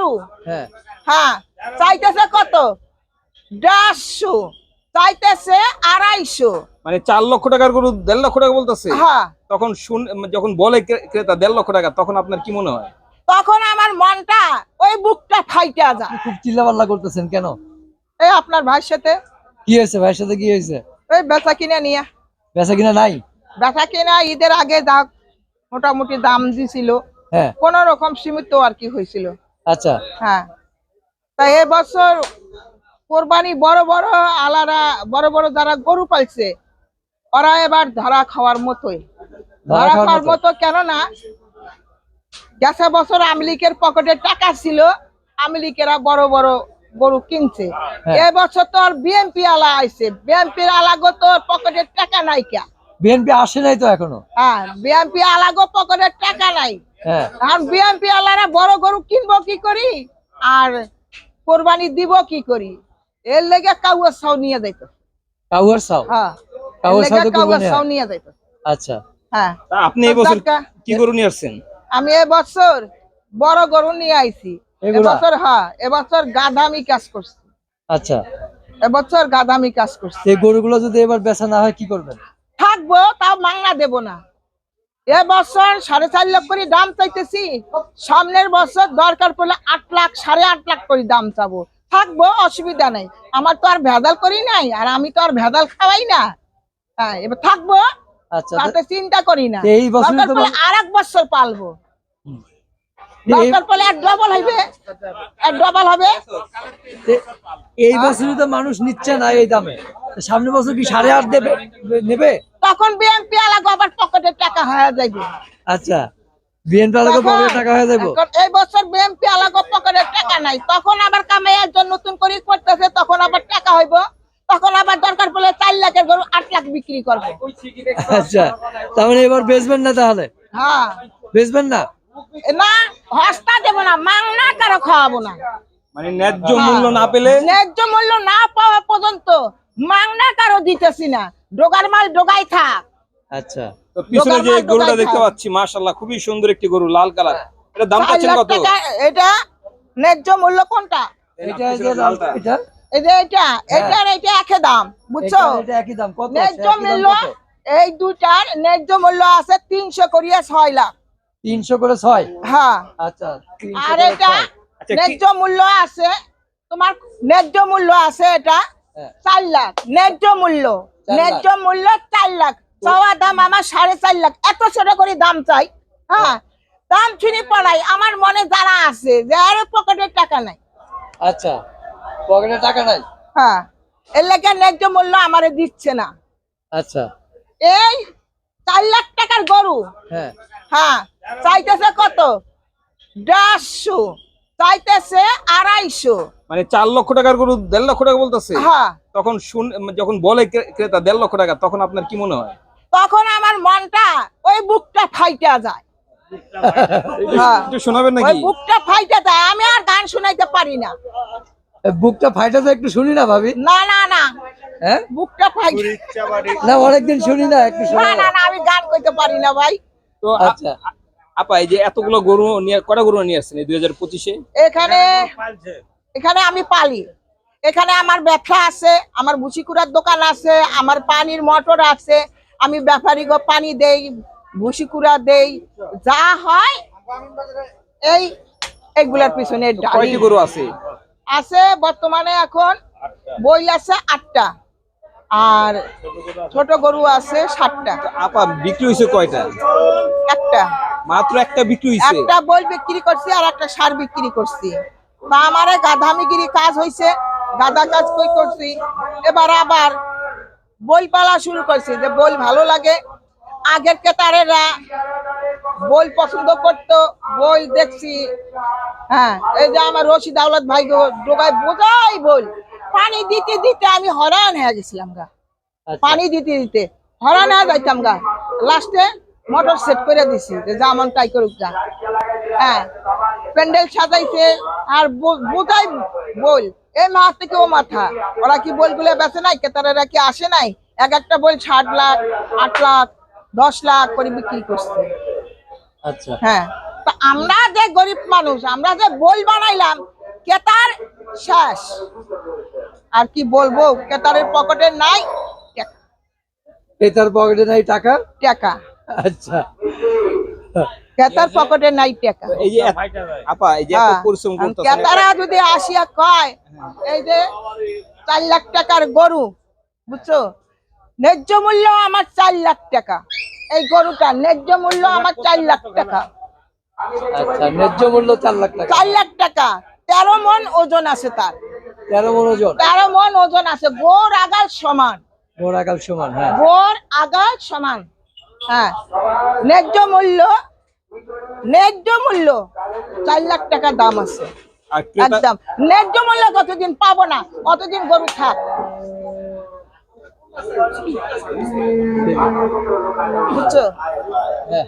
গরু হ্যাঁ। হ্যাঁ চাইতেছে কত? দেড়শো। চাইতেছে আড়াইশো। মানে চার লক্ষ টাকার গরু দেড় লক্ষ টাকা বলতেছে? হ্যাঁ। তখন শুন যখন বলে ক্রেতা দেড় লক্ষ টাকা তখন আপনার কি মনে হয়? তখন আমার মনটা ওই বুকটা ফাইটা যায়। খুব চিল্লাপাল্লা করতেছেন কেন? এই আপনার ভাইয়ের সাথে। কি হয়েছে? ভাইয়ের সাথে কি হয়েছে? ওই বেচা কিনে নিয়ে। বেচা কিনা নাই? বেচা কিনা ঈদের আগে যা মোটামুটি দাম দিছিল। হ্যাঁ। কোন রকম সীমিত আর কি হয়েছিল। আচ্ছা। হ্যাঁ। তাই এবছর কোরবানি বড় বড় আলারা বড় বড় যারা গরু পালছে ওরা এবার ধরা খাওয়ার মতোই। ধরা খাওয়ার মতো। কেননা গেছে বছর আমলিকের পকেটে টাকা ছিল আমলিকেরা বড় বড় গরু কিনছে। হ্যাঁ। এবছর তো আর বিএনপি আলা আইছে। বিএনপির আলাগো তো পকেটে টাকা নাই কে। বিএনপি আসে নাই তো এখনও? হ্যাঁ বিএনপি আলাগো পকেটে টাকা নাই। আর বিএনপি আলারা বড় গরু কিনবো কি করি? আর কোরবানি দিব কি করি? এর লেগে কাউয়া সাউ নিয়ে যাইতো। কাউয়ার সাও হ্যাঁ কাউয়ার লেগে সাথে কাউয়া কোরবানি সাউ নিয়ে যাইতো। আচ্ছা। হ্যাঁ। আপনি এই বছর কি গরু নিয়ে আসছেন? আমি এবছর বড় গরু নিয়ে আইছি। এবছর হ্যাঁ এবছর গাধামি কাজ করছি। আচ্ছা। এবছর গাধামি কাজ করছি। এই গরুগুলো যদি এবার বেচা না হয় কি করবেন? থাকব তাও মাংনা দেব না। এবছর সাড়ে চার লাখ করে দাম চাইতেছি। সামনের বছর দরকার পড়লে আট লাখ সাড়ে আট লাখ করে দাম চাবো। থাকব অসুবিধা নাই। আমার তো আর ভেজাল করি নাই আর আমি তো আর ভেজাল খাওয়াই না। হ্যাঁ এবার থাকব আচ্ছা তাতে চিন্তা করি না। এই পড়লে আর এক বছর পালবো। দরকার পড়লে এক ডবল হবে। এক ডবল হবে। এই বছরই তো মানুষ নিচ্ছে না এই দামে। সামনের বছর কি সাড়ে আট দেবে নেবে? তখন বিএনপি আলাগো আবার পকেটের টাকা হয়ে যাবে আচ্ছা বিএনপি আলাদা পকেটে টাকা হয়ে যাব এখন এই বছর বিএমপি আলাগো পকেটের টাকা নাই। তখন আবার কামাইয়ের জন্য নতুন করে করতেছে তখন আবার টাকা হইব। তখন আবার দরকার পড়লে চার লাখের গরু আট লাখ বিক্রি করবে। আচ্ছা তার মানে এবার বেচবেন না তাহলে? হ্যাঁ। বেচবেন না? না হস্তা দেবো না মাংনা কারও খাওয়াবো না। মানে ন্যায্য মূল্য না পেলে? ন্যায্য মূল্য না পাওয়া পর্যন্ত মাংনা কারও দিতেছি না। ডোগার মাল ডোগাই থাক। আচ্ছা। তো পিছনে যে গরুটা দেখতে। পাচ্ছি মাশাআল্লাহ খুবই সুন্দর একটি গরু লাল কালার। এটা দাম পাচ্ছেন কত এটা ন্যায্য মূল্য কোনটা? এটা যে লাল- এটা? এই যে এটা এটার এটা একই দাম বুঝছ? এটা- এটা একই দাম কত ন্যায্য মূল্য এই দুটার ন্যায্য মূল্য আছে তিনশো করিয়া ছয় লাখ। তিনশো করে ছয়? হ্যাঁ। আচ্ছা আর এটা। আচ্ছা, ন্যায্য মূল্য আছে তোমার ন্যায্য মূল্য আছে এটা হ্যাঁ। চার লাখ। ন্যায্য মূল্য। ন্যায্য মূল্য চার লাখ। চাওয়া দাম আমার সাড়ে চার লাখ। এত ছোট করে দাম চাই হ্যাঁ? দাম শুনি পড়াই। আমার মনে যারা আছে যে আরও পকেটের টাকা নাই। আচ্ছা পকেটে টাকা নাই? হ্যাঁ। এর লেগে ন্যায্য মূল্য আমারে দিচ্ছে না। আচ্ছা। এই চার লাখ টাকার গরু। হ্যাঁ। হ্যাঁ চাইতেছে কত? দেড়শো। চাইতেছে আড়াইশো। মানে চার লক্ষ টাকার গরু দেড় লক্ষ টাকা বলতেছে? হ্যাঁ। তখন শুন যখন বলে ক্রেতা দেড় লক্ষ টাকা তখন আপনার কি মনে হয়? তখন আমার মনটা ওই বুকটা ফাইটা যায়। হ্যাঁ। শোনাবেন নাকি? বুকটা ফাইটা যায়। আমি আর গান শুনাইতে পারি না। বুকটা ফাইটা তো একটু শুনি না ভাবি? না না না। হ্যাঁ? বুকটা ফাইটা না অনেকদিন শুনি না একটু না না না আমি গান কইতে পারি না ভাই। তো আচ্ছা। আপা এই যে এতগুলো গরু নিয়ে কটা গরু নিয়ে আসছেন দুই হাজার পঁচিশে? এখানে এখানে আমি পালি। এখানে আমার ব্যবসা আছে আমার ভুসিকুড়ার দোকান আছে আমার পানির মোটর আছে আমি ব্যাপারী গো পানি দেই ভুসিকুড়া দেই যা হয় এই এগুলার পিছনে ডালি। কয়টি গরু আছে? আছে বর্তমানে এখন বই আছে আটটা আর ছোট গরু আছে সাতটা। আপা বিক্রি হয়েছে কয়টা? একটা। মাত্র একটা বিক্রি হয়েছে একটা বই বিক্রি করছি আর একটা সার বিক্রি করছি। তা আমারে গাধামিগিরি কাজ হইছে গাধা কাজ কই করছি? এবার আবার বই পালা শুরু করছি যে বই ভালো লাগে। আগের কেতারেরা বই পছন্দ করতো বই দেখছি। হ্যাঁ এই যে আমার রশিদ আওলাদ ভাই গো ডোগায় বোঝাই বই। পানি দিতে দিতে আমি হরান হয়ে গেছিলাম গা। আচ্ছা। পানি দিতে দিতে হরান হয়ে যাইতাম গা। লাস্টে মোটর সেট করে দিছি যে যেমন তাই করুক যা। হ্যাঁ প্যান্ডেল সাজাইছে আর বোঝাই বল এ মাথা থেকে ও মাথা। ওরা কি বলগুলো বেছে নাই? কেতারেরা কি আসে নাই? এক একটা বল ষাট লাখ আট লাখ দশ লাখ করে বিক্রি করছে। আচ্ছা। হ্যাঁ তা আমরা যে গরিব মানুষ আমরা যে বই বানাইলাম কেতার শেষ। আর কি বলব কেতারের পকেটে নাই টাকা- পকেটে নাই টাকা? টাকা। আচ্ছা। কেতার পকেটে নাই টাকা। এই যে আপা এই যে এত হ্যাঁ, পরিশ্রম যদি আসিয়া কয় এই যে চার লাখ টাকার গরু বুঝছ? ন্যায্য মূল্য আমার চার লাখ টাকা। এই গরুটা ন্যায্য মূল্য আমার চার লাখ টাকা। আচ্ছা ন্যায্য মূল্য চার লাখ টাকা। চার লাখ টাকা। তেরো মন ওজন আছে তার। তেরো মন ওজন? তেরো মন ওজন আছে। গোর আগাল সমান। মোরাকাল সমান হ্যাঁ। গোর আগাল সমান। হ্যাঁ। ন্যায্য মূল্য ন্যায্য মূল্য চার লাখ টাকা দাম আছে। একদম। ন্যায্য মূল্য যতদিন পাবো না অতদিন গরু থাক। বুঝছ? হ্যাঁ।